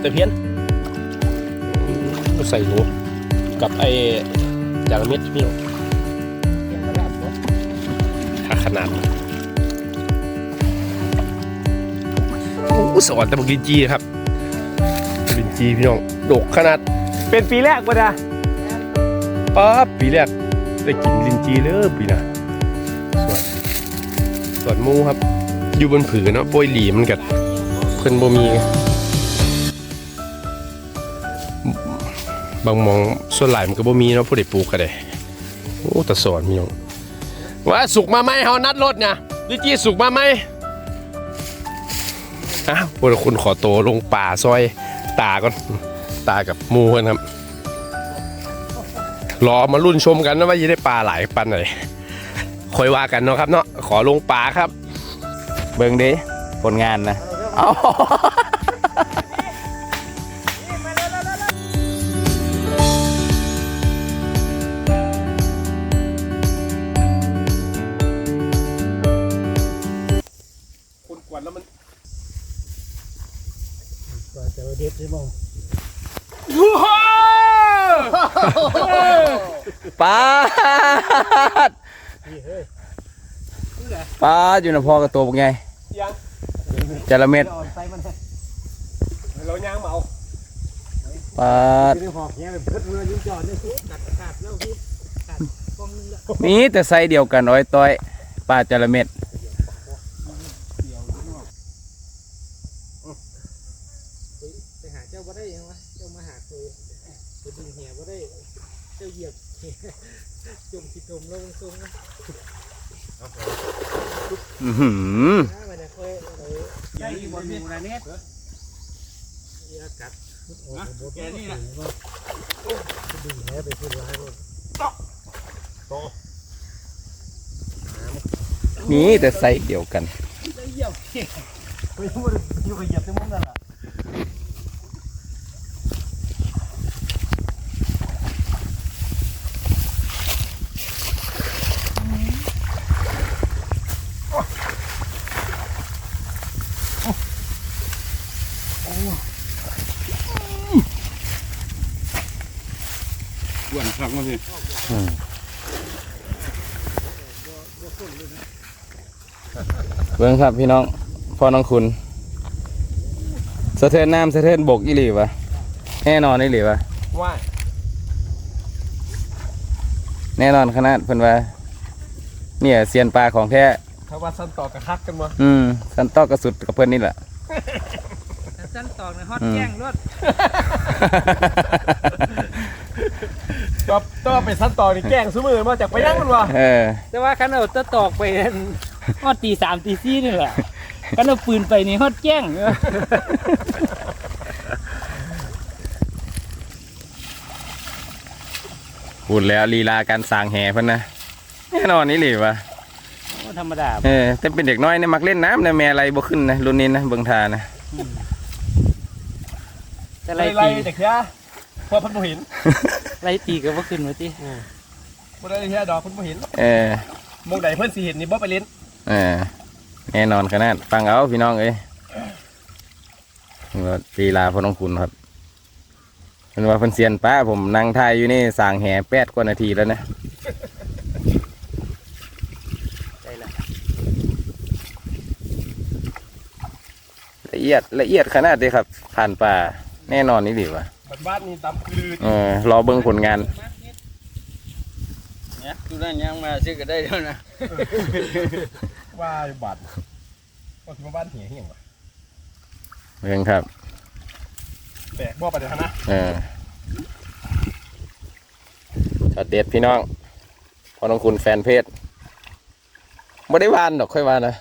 แต่เพี้ยนอืมใส่หนูกับไอ้จางเม็ดพี่น้องยังไม่ได้ตัวหาขนาดโอ้สวรรค์แต่บักลินจีครับลินจีพี่น้องดกขนาด เป็นปีแรกป่ะนะป๊าบปีแรกได้กินลินจีเลยปีหน่ะสวนสวนหมูครับ อยู่บนผืนเนาะโปรยหลีมันกัดเพิ่นบ่มี บางหมองส่วนหลายมันก็บ่มีเนาะผู้ใดปลูกก็ได้โอ้แต่สอนพี่น้องว่าสุกมาไหมเฮานัดรถเนี่ยลินจีสุกมาไหมอ้าวพวกคุณขอโตวลงป่าซอยตาก่อนตากับหมูกันครับรอมารุ่นชมกันนะว่าจะได้ปลาหลายปันไหนคอยว่ากันเนาะครับเนาะขอลงปลาครับ เบิ่งดิผลงานนะเอา วนแล้วมันก็เจอเด็ดใช่ไหมปลาดนี่เฮ้ยปลาดอยู่ในพอกระตัวเป็นไงยังจระเม็ดอ่อนไปมันเราย่างเมาปลาดคือหอกเนี้ยเป็นเพิดเรือยุ่งจอดนี่กัดขาดแล้วพี่กัดฟองนึงละมีแต่ไซส์เดียวกันอ้อยต้อยปลาจระเม็ด ไปหาเจ้าบ่ได้ยังวะเจ้ามาหาตัวตัวดึงเหี่ยบ่ได้ เจ้าเหยียบเหี่ยจมสิจมแล้วมันทรงนะอื้อหือถ้ามันจะค่อยเลยได้บนมูนะเน็ตเยอะกัดแกนี่นะดึงแหไปพูดร้ายหมดมีแต่ไซส์เดียวกันเหยียบไปพูดอยู่กับเหยียบที่มุ้งนั่นแหละ กวนครับมาสิเบิ่งครับพี่น้องพ่อน้องคุณสะเทือนน้ำสะเทือนบกอีหลีวะแน่นอนอีหลีวะว่าแน่นอนขนาดเพิ่นว่า เนี่ยเซียนปลาของแท้ถ้าว่าสั้นต่อกระคักกันมาอืมสันตอกกระสุดกับเพิ่นนี่แหละสั้นตอกในฮอตอืมแจ้งรถ ก็ต้องไปสั้นต่อนี่แกล้งซื้อมือมาจากไปย่างมันวะเออ แต่ว่าคันเอาตะตอกไปฮอดตีสามตีสี่นี่แหละคันเอาปืนไปนี่ฮอดแจ้งพูดแล้วลีลาการสร้างแห่เพิ่นนะแน่นอนนี่หลีวะธรรมดาเออแต่เป็นเด็กน้อยเนี่ยมักเล่นน้ำนะแม่อะไรบ่ขึ้นนะรุ่นนี้นะเบิ่งทานะแต่ไล่ไล่ไล่ตี เด็กเฮียพอเพันบ่เห็น ไล่ตีก็บ่ขึ้นว่าติบ่ได้เฮียดอกเพันบ่เห็นเออมองใดเพิ่นสิเห็นนี่บ่ไปเล่นเออแน่นอนขนาดฟังเอาพี่น้องเอ้ยว่าลีลาพอน้องคุณครับเพิ่นว่าเพิ่นเซียนป้าผมนั่งทายอยู่นี่สร้างแห่แปดกว่านาทีแล้วนะใจละละเอียดละเอียดขนาดเลยครับผ่านป่าแน่นอนนี่หลีวะ บ้านบ้านนี่ตำคือเออรอเบิ่งผลงาน เนี่ยดูนั่นยังมาซื้อก็ได้แล้วนะว่าบัตรว่าที่มาบ้านเหี่ยเหี่ยงวะเบิ่งครับแปลกบ่ไปเดี๋ยวนะเออช็อตเด็ดพี่น้องพอน้องคุณแฟนเพจไม่ได้วานดอกค่อยวานนะ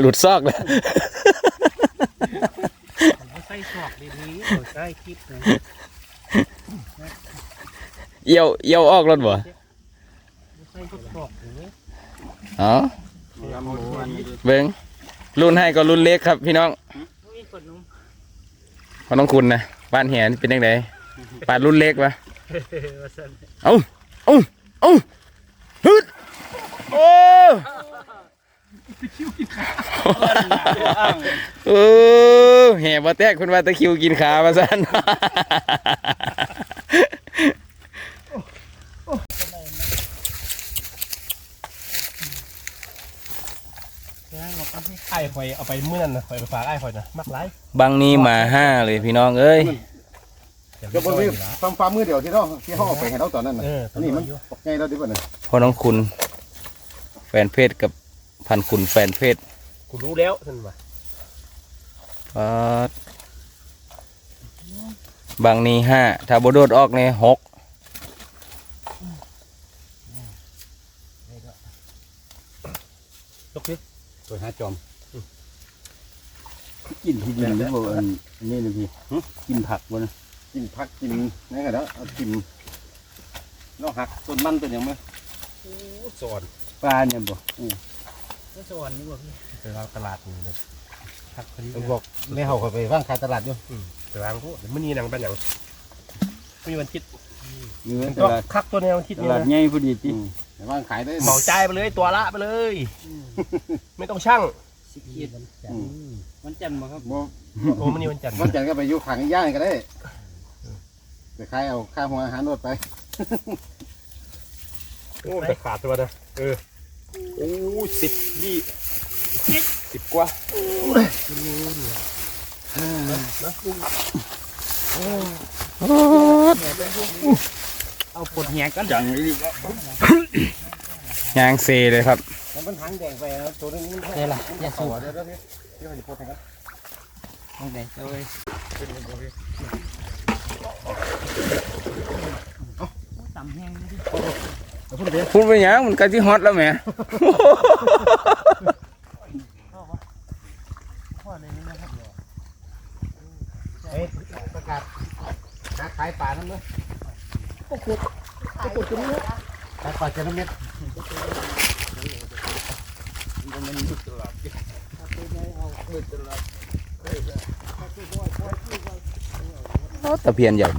หลุดซอกเลย ใส่ศอกดีๆเอาใส่คลิปนะเอี่ยวเอี่ยวออกรถบ่ใส่ศอกนี่อ๋อเบิ่งรุ่นให้ก็รุ่นเล็กครับพี่น้องมีคนนุ่มพอน้องคุณนะบ้านแหนเป็นยังไงปลารุ่นเล็กปะว่าซั่นเอาเอาเอาฮึดโอ้ เออแห่บ่แตกคุณว่าตะคริวกินขามาซั่นไอ้ข่อยเอาไปเมื่อนั้นนะข่อยไปฝากไอ้ข่อยนะมักไรบางนี้มาห้าเลยพี่น้องเอ้ยเดี๋ยวบนนี้ฟาร์มฟาร์มมือเดียวที่เราที่เขาเอาไปให้เราตอนนั้นน่ะเอออันนี้มันตกใจเราดีกว่าน่ะพ่อน้องคุณ แฟนเพศกับ พันคุณแฟนเพศกูรู้แล้วท่านว่าปาดบางนี้ห้าถ้าบโดดออกเนี่ยหกยกดิตัวหาจอมกินที่ดินหรือว่าอันนี้เลยพี่หึกินผักบ่นะกินผักกินนี่ไงแล้วเอากินเราหักต้นมันเป็นยังไงสอนปลาเนี่ยบ่อืม ก็สวรรค์นี่บ่พี่ไปวางตลาดนี่เลยพักพอดีมันบอกแม่เขาเขาไปว่างขายตลาดอยู่ไปวางกูเดี๋ยวมื้อนี้หนังเป็นหยังมีวันคิดเนื้อตก็ลาดคักตัวแนววันคิดตนี่ลาดนะใหญ่พอดีติไปว่างขายได้เหมาจ่ายไปเลยตัวละไปเลย ไม่ต้องช่างสิขีดอืมมันจันทร์บ่ครับบ่โอ้มื้อนี้วันจันทร์วันจันทร์ก็ไปอยู่ขังย่างก็ได้ไปขายเอาค่าหัวอาหารรถไปโอ้แต่ขาดตัวนะเออ โอ้สิบยี่สิบกว่าเอาปวดแหกกันจังเลยยางเซเลยครับมันทางแดงไปแล้วตัวนึงมันได้ละอย่าสูบเดี๋ยวเดี๋ยวเดี๋ยวให้พูดให้กันไม่ได้เอาเลยต่ำแห้งดิ พูดไปหยังมันก็ที่ฮอตแล้วแหมพ่อในนี้นะครับเฮ้ยประกาศหาขายป่านั่นเลยก็ขุดก็ขุดกันเลยขายป่าเจริญเม็ดตะเพียนใหญ่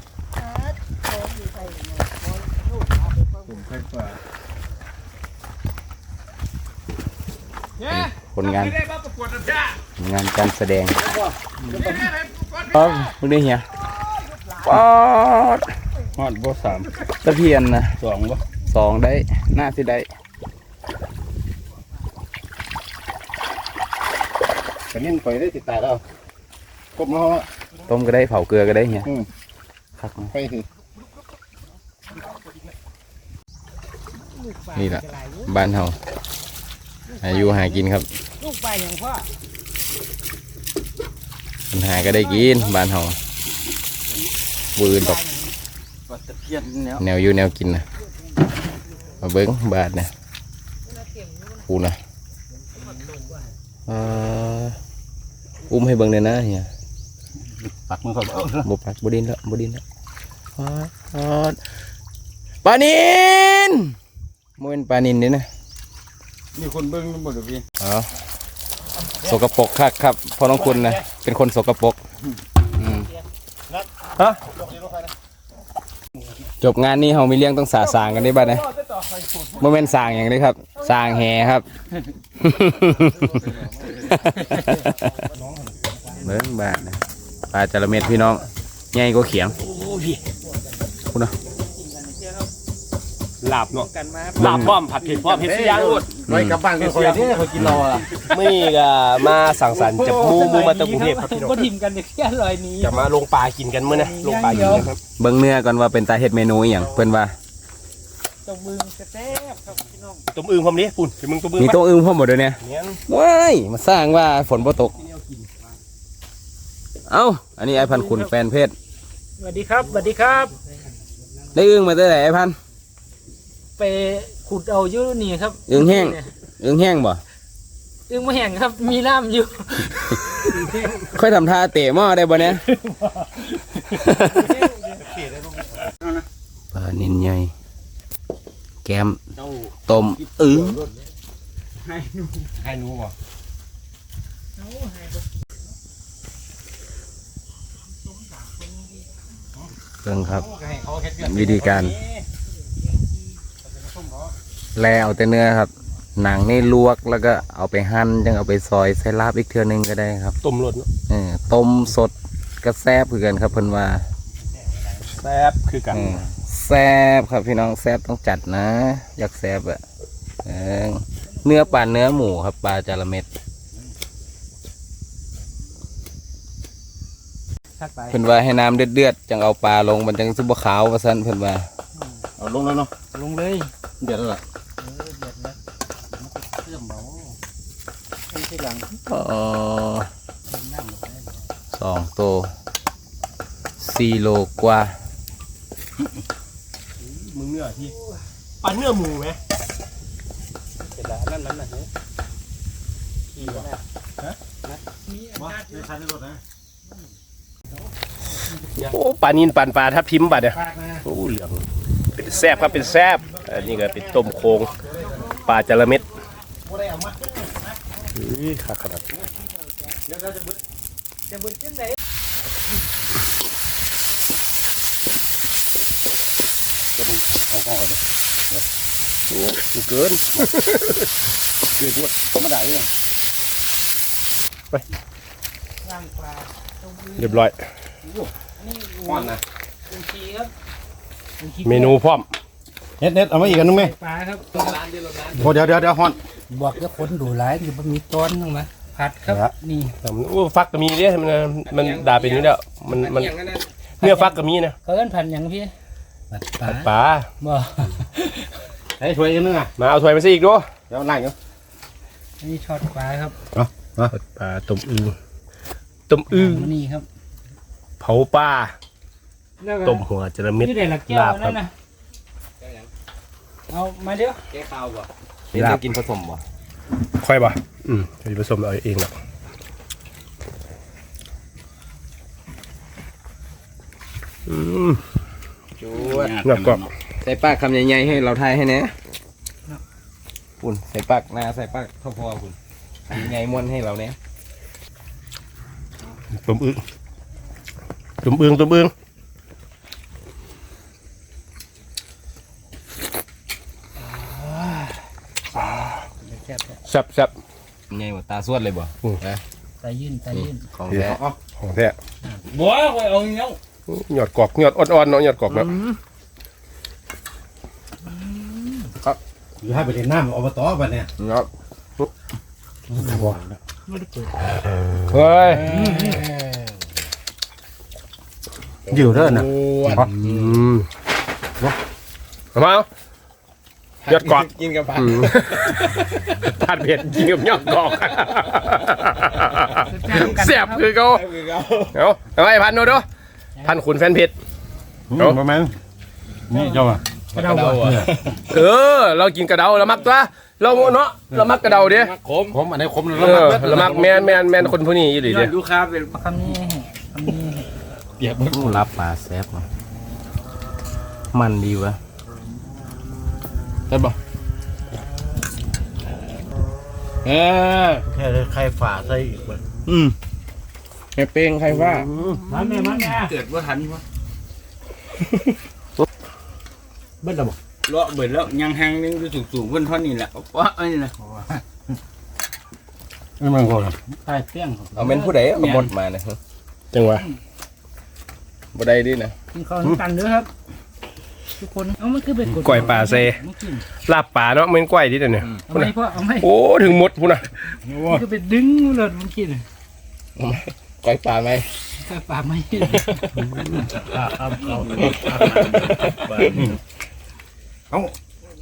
ผลงานผลงานการแสดงอ๋อมึงได้เหียปอดฮอดบ่สามตะเพียนนะสองบ่สองได้หน้าสิได้แต่นี่ปล่อยได้ติดตายแล้วกบเราอะต้มก็ได้เผาเกลือก็ได้เหียอืมคักนะไปสิ นี่แหละบ้านเฮาอายุหากินครับลูกไปอย่างพ่อปัญหาก็ได้กินบ้านเฮาบืนตกปลาตะเพียนแล้วแนวอยู่แนวกินนะมาเบิ้งบาทนะปูนะเอ่ออุ้มให้เบิ้งเลยนะเฮียปักมันเขาเอาบปักบดินแล้วบดินแล้วปาดปาดปลานินโมเป็นปลานินนี่นะมีคนเบิ่งบ่เด้อพี่เอาสกปรกครับครับเพอน้องคุณนะเป็นคนสกปรกอืมฮะจบงานนี้เฮามีเรื่องต้องสาสางกันได้บ้างนะโมเมนต์สางอย่างนี้ครับ สางแหครับเบิ้งบาทนะปลาจระเม็ดพี่น้องใหญ่ก็เขียงห ลาบเนาะกันมาหลาบพร้อมผัดเผ็ดพร้อมเผ็ดสิย่างหมดไว้กลับบ้านก็คอยที่คอยกินเราอะนี่ก็มาสั่งสรรค์จับมูมูมาตะกรุงเทพครับพี่น้องก็ทิมกันแค่ลอยนี้จะมาลงปลากินกันมื้อนะลงปลากินนะครับเบิ้งเนื้อก่อนว่าเป็นตาเฮ็ดเมนูอหย่างเพิ่นว่าตรงมือแซ่บครับพี่น้องต้มอึ่งผมนี้ปุ่นเดี๋ยวมึงต้มอึ่งมีมาโต๊ะอึ้งพ่อหมดเลยเนี่ยเนี่ยว้ายมาสร้างว่าฝนบ่ตกเอ้าอันนี้ไอ้พันขุนแฟนเพศสวัสดีครับสวัสดีครับ ได้อึ้งมาตั้งแต่ไอ้พัน ไปขุดเอาอยู่นี่ครับอึ่งแห้งอึ้งแห้งบ่อึ่งไม่แห้งครับ มีน้ำอยู่ ค่อยทำท่าเตะหม้อได้บ่เนี่ยปลานินใหญ่แก้มต้มอึ้งให้หนูบ่เบิ่งครับ วิธีการ แลเอาแต่เนื้อครับ หนังนี่ลวกแล้วก็เอาไปหั่นจังเอาไปซอยใส่ลาบอีกเทื่อนึงก็ได้ครับต้มรสเนาะเออต้มสดก็แซ่บคือกันครับเพิ่นว่าแซ่บคือกันเออแซ่บครับพี่น้องแซ่บต้องจัดนะ อยากแซ่บอะเออเนื้อปลาเนื้อหมูครับปลาจาระเม็ดทักไปเพิ่นว่าให้น้ำเดือดๆจังเอาปลาลงมันจังสุบขาวว่าซั่นเพิ่นว่าเอาลงแล้วเนาะลงเลย เดี๋ยวแล้วล่ะเออเด็ดแล้วเครื่องเบาไม่ใช่หลังอ๋อน้ำลงไปสองโตวสี่โลกว่า มึงเนื้อที่ปลาเนื้อหมูไหมเสร็จแล้วนั่นนั่นน่ะเฮ้ยขี่ก็ได้ฮะมีอามาการในคันในรถนะโอ้ปลานินปลาปลาทับทิมบัดเนี่ยปากนะโอ้เหลืองเป็นแซ่บครับเป็นแซ่บ อันนี้ก็เป็นต้มโครงปลาจาระเม็ดอุ้ยขาขนาดจะบึ้งจังไหนเอาเข้าก่อนเลยโอ้มันเกินเกิดด้วยธรรมดาเลยย่างปลาตรงนี้เรียบร้อยนี่ฮ้อนนะเป็นชีครับเป็นชีเมนูพร้อม เน็ตเน็ตเอามาอีกอันนึงไหมปลาครับโอ้เดี๋ยวเดี๋ยวเดี๋ยวฮ้อนบอกจะคนดูร้ายอยู่บนมีต้นลงมาผัดครับครับ นี่แต่มันโอ้ฟักก็มีเนี่ยมันมันด่าเป็นอยู่แล้วมันมันเนื้อฟักก็มีนะเขาเอิ้นผัดหยังพี่ผัดปลาผัดปลาบ่ไอ้ถ้วยอีกอันนึงอะมาเอาถ้วยมาสิอีกด้วยเดี๋ยวล่างอยู่นี่ทอดปลาครับผัดปลาต้มอึ่งต้มอึ่งนี่ครับ เผาปลาแล้วก็ต้มหัวจระเม็ดนี่ได้ละแก้วลาบครับนั่นนะ เอามาเดี๋ยวแก้ข้าวบ่นี่จะกินผสมบ่ค่อยป่ะอืมจะผสมเอาเองหรอกอืมจวดงอกกรอบใส่ปากคำใหญ่ๆให้เราทายให้แหนะคุณใส่ปากหน้าใส่ปากเท่าพอคุณใหญ่ม้วนให้เราเนี่ยต้มอึ่งต้มอึ่งต้มอึ่ง แซ่บแซ่บแซ่บใหญ่หมดตาสวดเลยบ่อืมนะๆตายื่นตายื่นของเดี๋แท้ยวของแท้บัวคอยเอาเงี้ยหยอดกรอบหยอดอ่อนๆเนาะหยอดกรอบเนาะอยู่ให้ไปเล่นน้ำอบตบัดเนี่ยเนาะไม่ได้เปิดเฮ้ยอยู่เด้อน่ะอืมเอามาเอาห ยอดกรอบกินกับผักอืมผัดเผ็ดกินกับหยอดกรอบแซ่บคือเขาเอาเอาไอ้พันดูดูพันขุนแฟนเพจอืมประมาณนี่เจ้าอะกระเดาบ่เออ เรากินกระเดาเรามักตัวเราเนาะเรามักกระเดาเด้คมอันไหนี้คมเออเรามักแมนแมนแมนคนผู้นี้อีหลีเด้ลูกค้าเป็นคำนี้คำนี้เปียกมันรับปลาแซ่บเนาะมันดีวะ ได้บ่เออแค่ไข่ฝาใส่อีกบัดอืมไข่เป้งไข่ว่ามาแม่มาแม่เกิดว่าทันวะเบิดแล้วบ่เลาะเบิดแล้วยังแหงนึงอยู่สูงๆเพิ่นเท่านี้แหละว่าอันนี้นะไม่มันก็ครับใส่เปี้ยงเอาเป็นผู้ใดเอาหมดมาเนี่ยจังหวะบ่ได้ดินะกินข้าวกันด้วยครับ ทุกคนเอามันคือเป็นก้อยปลาเซ มันกินลาบป่าเนาะเหมือนก้อยดิเดี๋ยวนี้เอาไหมพ่อเอาไหมโอ้ถึงหมดพุ่นน่ะมันคือเป็นดึงเลยมันกินก้อยปลาไหมใส่ปลาไม่เอ้า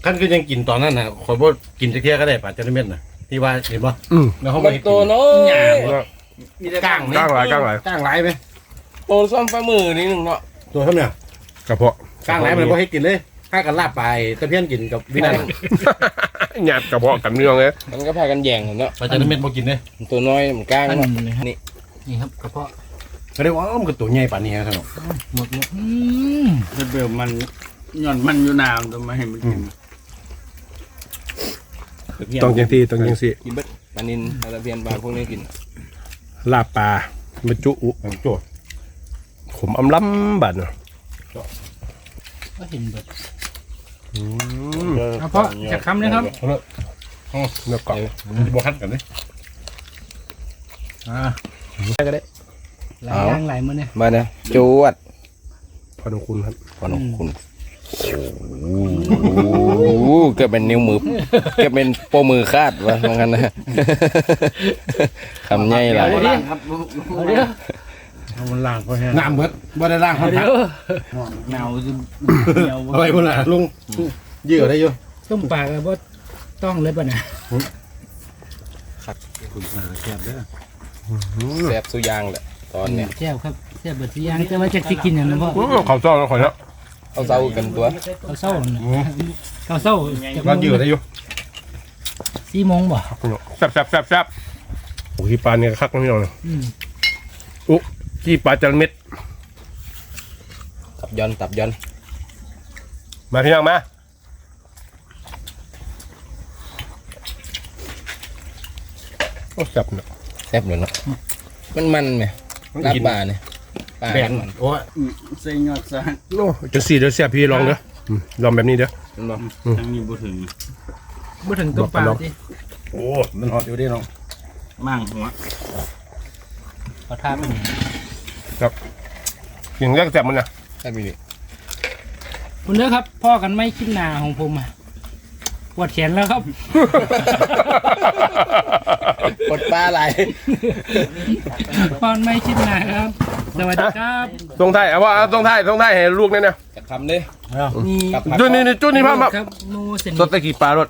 คันก็ยังกินตอนนั้นน่ะข่อยบ่กินจักเที่ยก็ได้ป่าจระเม็ดน่ะที่ว่าเห็นบ่อืมแล้วเขามับ่นให้โตกินเนาะมีแต่ก้างไหมก้างหลายก้างหลายก้างหลายไหมโตซ้อมฝ่ามือนิดนึงเนาะตัวเท่าเนี่ยกระเพาะ ก้างหลายมันบ่ให้กินเลยถ้ากันลาบไปตะเพียนกินกับวินันหยาดกระเพาะกันเนื่องเลยมันก็พากันแย่งเนาะป่าจระเม็ดบ่กินเลยตัวน้อยมันกลางเนาะนี่นี่ครับกระเพาะก็ได้ว่าอ้อมนก็ตัวใหญ่ป่านนี้ครับหมดเลยอืมเพิ่นเบิ่มมันย่อนมันอยู่นามต้องมาให้มันกินต้องจังที่ต้องจังสิกินเบิดปลานินปลาตะเพียนปลาพวกนี้กิน ลาบปลาบรรจุอุโอ้โจขมอำล้ำบัดเนาะ ก็เห็นแบบอืมกระเพาะจะคำเลยครับเนื้อกรอบบ่คัดกันเด้ได้ก็ได้หลายอย่างหลายมื้อเนี่ยมาเนี่ยจวดพอของคุณครับขอบคุณโอ้โหเกือบเป็นนิ้วมือเกือบเป็นโปรมือคาดวะว่างั้นนะคำใหญ่หลายครับ มันล้างพอแห้งน้ำเบิดบ่ได้ล้างคนพักเดี๋ยวหนาวจะเหนียวเอาไว้พุ่นล่ะลุงยื้อได้อยู่ต้มปลาก็บ่ต้องเลยป่ะเนี่ยคุณมาแซ่บเด้อแซ่บสุดยางแหละตอนเนี้ยแซ่บครับแซ่บเบิดทุกอย่างแต่ว่าจะสิกินหยังนะพ่ออื้อข้าวซอยแล้วขอแล้วเอาเศร้ากันตัวข้าวเช้าน่ะข้าวเช้าจากก็ยื้อได้อยู่สี่โมงบ่แซ่บแซ่บแซ่บแซ่บโอ้ยปลาเนี่ยคักนะพี่น้องอืม อุ๊ขี้ปลาจระเม็ด ตับย้อนตับย้อนมาพี่น้องมาโอ้แซ่บเนาะ แซ่บเลยเนาะมันมันไหมลาบปลาเนี่ยปลาแบนมันโอ้ยใส่ยอดซะโอ้จะสี่เดี๋ยวแซ่บพี่ลองเด้ออืมลองแบบนี้เด้อ มันบอกทางนี้บ่ถึงบ่ถึงต้มปลาบอกไปสิโอ้มันฮอตอยู่เดิน้องมั่งหัว ขอทาไปนี่อย่างแรกแซ่บมันนะแซ่บอีหลีคุณเด้อครับ พ่อกันไม่คิดหน้าของผมอะปวดแขนแล้วครับกดปลาไหลพ่อไม่คิดหน้าครับสวัสดีครับตรงไทายเอาว่าเอาตรงไทายตรงไทายให้ลูกเนี่ยนะจะคำดินี่กับผักจุดนี้นี่จุดนี้พ่อมาครับหนูเส้นสดตะกี้ปลารส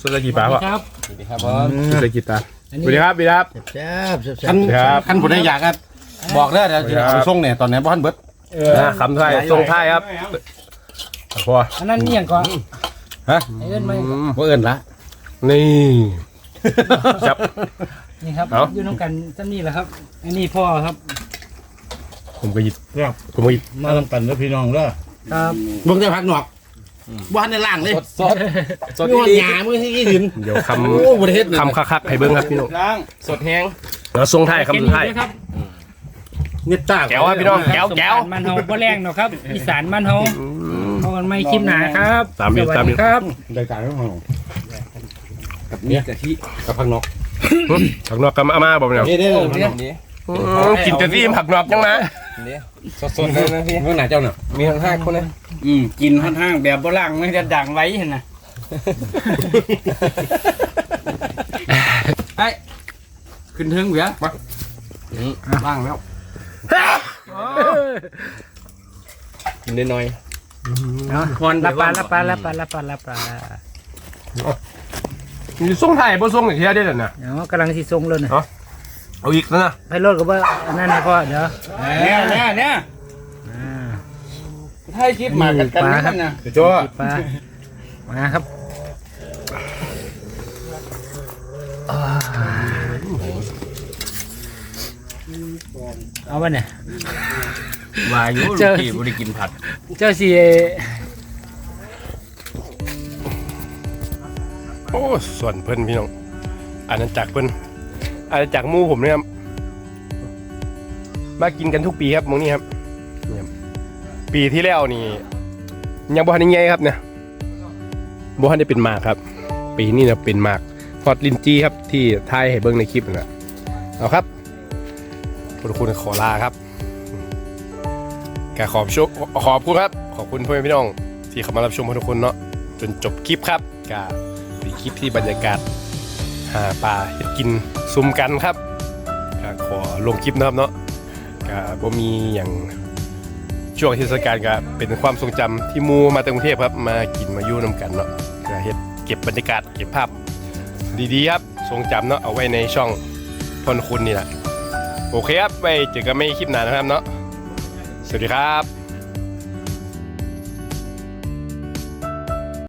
สดตะกี้ปลาพ่อครับสวัสดีครับผมสดตะกี้ปลา อันสนี้วัสดีครับสวัสดีครับ แซ่บแซ่บแซ่คับนครับคันผู้ใดอยากอะบอกเด้อเดี๋ยวจะเอาส่งเนี่ยตอนนี้บ่ทันเบิดนะคำไทายทรงไทายครับพออันนั้นนี่อย่างก่อนฮะไอ้เอิ้นไหมบ่เอิ้นละนี่จับ นี่ครับเอ้า อยู่น้ำกันจำนี่แหละครับ อันนี้พ่อครับผมก็หยิบครับผมก็หยิบมาลำกันเด้อพี่น้องเด้อครับเบิ่งแต่พักหนอก บ่ทันได้ล้างเลยสดสดสดมีหอดดีหยามือที่หินเดี๋ยวคโอ้บ่ได้เฮ็ดำคำคักๆให้เบิ้งครับพี่น้องล้างสดแห้งแล้วทรงไทายคำสุดท้ายแค่นี้เด้อครับเน็ตตาแก้วครับพี่น้องแก้วแก้วสงกรานต์มันเฮาบ่แรงหรอกครับอีสานมันเฮาพ่อกันไม่คลิปหนาครับตามอยู่สวัสตามอยู่ดีครับได้การของเรากับนี่กะทิกับพักหนอกผักนอกกับอาม่าบอกเนี่ย นี่เด้อโอ้เนี่ยนี่อืมกินแต่ที่ผักนอกยังมานี่สดสดเลยนะพี่เมื่อไหร่เจ้าน่ะมีทั้งห้าคนนะอืมกินค่อนข้างแบบบ่ล้างไม่จะดังไว้เห็นน่ะไอ้ขึ้นถึงเบียมาล้างแล้วกินได้น้อยพรละปลาละปลาละปลาละปลาละปลามีทรงไทายบ่ทรงอย่างเทียได้เลยนะเดี๋ยวกำลังสิส่งเลยนะ เอาอีกนะนะไพโรดก็ว่าอันนั้นนะพ่อเดี๋ยวเนี่ยเนี่ยเนี่ยอ่าให้คลิปมากันกันปลานี่ครับนะจ้าปลามาครับเอาไปเนี่ยวายุเจลูอกพี่บ่ได้กินผัดเจ้าสีโอ้ส่วนเพิ่นพี่น้องอาณาจักรเพิ่น อาณาจักรมู่ผมเนี่ยครับมากินกันทุกปีครับมองนี้ครับนี่ครับปีที่แล้วนี่ ยังบ่ทันได้ใหญ่ครับเนี่ยบ่ทันได้เป็นมากครับ ปีนี้นะเป็นมากทอดลินจี้ครับที่ทายให้เบิ่งในคลิปน่ะเอาครับขอบคุณขอลาครับกขอบชมขอบคุณครับ ขอบคุณพ่อแม่พี่น้อง ที่เข้ามารับชมทุกคนเนาะจนจบคลิปครับก็เป็นคลิปที่บรรยากาศหาปลาเฮ็ดกิน ซุ่มกันครับก็ขอลงคลิปนะครับเนาะก็บ่มีอย่างช่วงเทศกาลก็เป็นความทรงจำที่มูมาจากกรุงเทพครับ มากินมายู่นํกันเนาะก็เฮ็ดเก็บบรรยากาศเก็บภาพดีๆครับทรงจำเนาะเอาไว้ในช่องพลคุณนี่แหละโอเคครับไว้เจอกันไม่คลิปหน้านะครับเนาะสวัสดีครับ